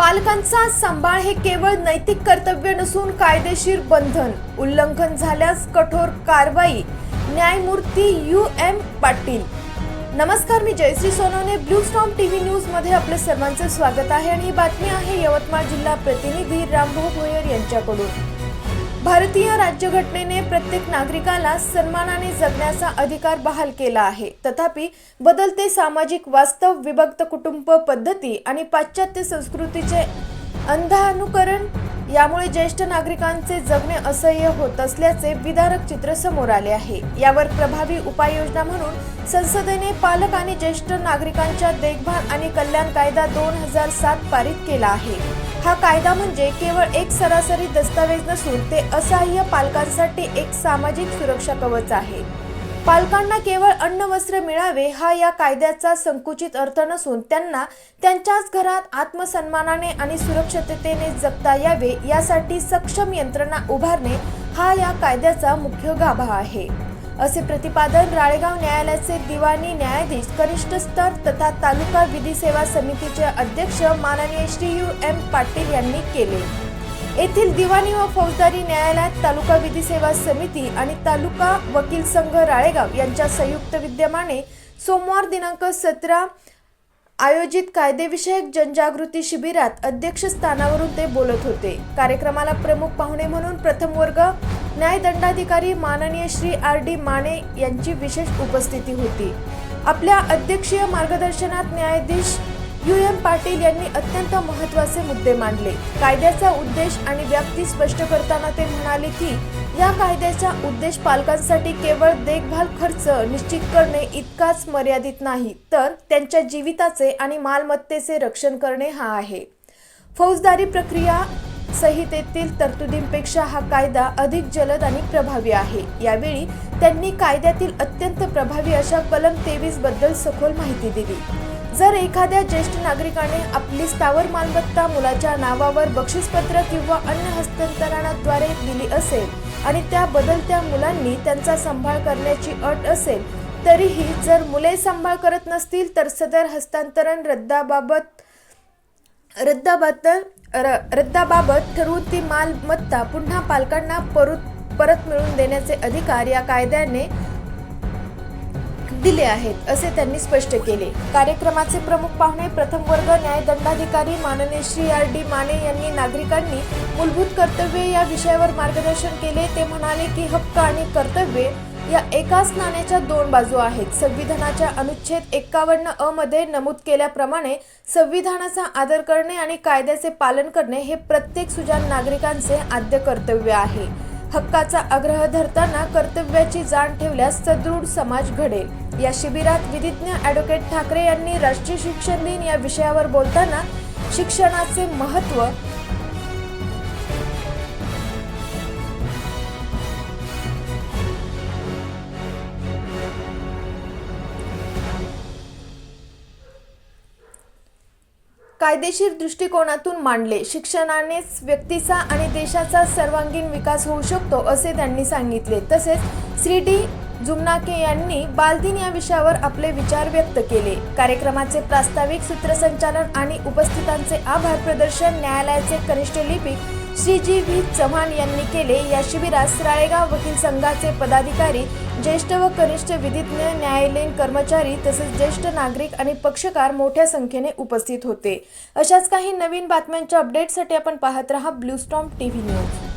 पालकांचा सांभाळ हे केवळ नैतिक कर्तव्य नसून कायदेशीर बंधन. उल्लंघन झाल्यास कठोर कारवाई. न्यायमूर्ती यू एम पाटील. नमस्कार मी Jayashri Sonawane. Blue storm TV न्यूजमध्ये आपले सर्वांचे स्वागत आहे आणि ही बातमी आहे यवतमाळ जिल्हा प्रतिनिधी रामभाऊ भोयर यांच्याकडून. भारतीय राज्यघटनेने प्रत्येक नागरिकाला सन्मानाने जगण्याचा अधिकार बहाल केला आहे. तथापि बदलते सामाजिक वास्तव विभक्त कुटुंब पद्धती आणि पाश्चात्य संस्कृतीचे अंधानुकरण यामुळे ज्येष्ठ नागरिकांचे जगणे असह्य होत असल्याचे विदारक चित्र समोर आले आहे. यावर प्रभावी उपाययोजना म्हणून संसदेने पालक आणि ज्येष्ठ नागरिकांच्या देखभाल आणि कल्याण कायदा दोन हजार सात पारित केला आहे. हा कायदा म्हणजे केवळ एक सरासरी दस्तावेज नसून ते असहाय्य पालकांसाठी एक सामाजिक सुरक्षा कवच आहे. पालकांना केवळ अन्न वस्त्र मिळावे हा या कायद्याचा संकुचित अर्थ नसून त्यांना त्यांच्याच घरात आत्मसन्मानाने आणि सुरक्षिततेने जगता यावे यासाठी सक्षम यंत्रणा उभारणे हा या कायद्याचा मुख्य गाभा आहे. असे प्रतिपादन राळेगाव न्यायालयाचे दिवाणी न्यायाधीश कनिष्ठ स्तर तथा तालुका विधी सेवा समितीचे अध्यक्ष माननीय श्री यू एम पाटील यांनी केले. येथील दिवाणी व फौजदारी न्यायालयात तालुका विधी सेवा समिती आणि तालुका वकील संघ राळेगाव यांच्या संयुक्त विद्यमाने सोमवार दिनांक सतरा आयोजित कायदेविषयक जनजागृती शिबिरात अध्यक्षस्थानावरून ते बोलत होते. कार्यक्रमाला प्रमुख पाहुणे म्हणून प्रथम वर्ग न्यायदंडाधिकारी माननीय श्री आर डी माने यांची विशेष उपस्थिती होती. आपल्या अध्यक्षीय मार्गदर्शनात न्यायाधीश यू एम पाटील यांनी अत्यंत महत्त्वाचे मुद्दे मांडले. कायद्याचा उद्देश आणि व्याप्ती स्पष्ट करताना ते म्हणाले की या कायद्याचा उद्देश पालकांसाठी केवळ देखभाल खर्च निश्चित करणे इतकाच मर्यादित नाही तर त्यांच्या जीविताचे आणि मालमत्तेचे रक्षण करणे हा आहे. फौजदारी प्रक्रिया संहितेतील तरतुदींपेक्षा हा कायदा अधिक जलद आणि प्रभावी आहे. यावेळी त्यांनी कायद्यातील अत्यंत प्रभावी अशा कलम तेवीसबद्दल सखोल माहिती दिली. जर एखाद्या ज्येष्ठ नागरिकाने आपली स्थावर मालमत्ता मुलाच्या नावावर बक्षीसपत्र किंवा अन्य हस्तांतरणाद्वारे दिली असेल आणि त्या बदलत्या मुलांनी त्यांचा सांभाळ करण्याची अट असेल तरीही जर मुले सांभाळ करत नसतील तर सदर हस्तांतरण रद्दाबाबत रद्दाबाबत र- रद्दाबाबत ठरवून ती मालमत्ता पुन्हा पालकांना परत परत मिळवून देण्याचे अधिकार या कायद्याने दिले आहेत असे त्यांनी स्पष्ट केले. कार्यक्रमाचे प्रमुख पाहुणे प्रथम वर्ग न्यायदंडाधिकारी माननीय श्री आर डी माने यांनी नागरिकांनी मूलभूत कर्तव्ये या विषयावर मार्गदर्शन केले. ते म्हणाले की हक्क आणि कर्तव्ये या एकाच नाण्याच्या दोन बाजू आहेत. संविधानाच्या अनुच्छेद एक्कावन्न अ मध्ये नमूद केल्याप्रमाणे संविधानाचा आदर करणे आणि कायद्याचे पालन करणे हे प्रत्येक सुजाण नागरिकांचे आद्य कर्तव्य आहे. हक्काचा आग्रह धरताना कर्तव्याची जाण ठेवल्यास सदृढ समाज घडेल. या शिबिरात विधिज्ञ ॲडव्होकेट ठाकरे यांनी राष्ट्रीय शिक्षण दिन या विषयावर बोलताना शिक्षणाचे महत्त्व कायदेशीर दृष्टिकोनातून मांडले. शिक्षणानेच व्यक्तीचा आणि देशाचा सर्वांगीण विकास होऊ शकतो असे त्यांनी सांगितले. तसेच श्री डी जुमनाके यांनी बालदिन या विषयावर आपले विचार व्यक्त केले. कार्यक्रमाचे प्रास्ताविक सूत्रसंचालन आणि उपस्थितांचे आभार प्रदर्शन न्यायालयाचे कनिष्ठ लिपिक श्री जी व्ही चव्हाण यांनी केले. या शिबिरात राळेगाव वकील संघाचे पदाधिकारी ज्येष्ठ व कनिष्ठ विधिज्ञ न्यायालयीन कर्मचारी तसेच ज्येष्ठ नागरिक आणि पक्षकार मोठ्या संख्येने उपस्थित होते. अशाच काही नवीन बातम्यांच्या अपडेटसाठी आपण पाहत रहा ब्लू स्टॉम टीव्ही न्यूज.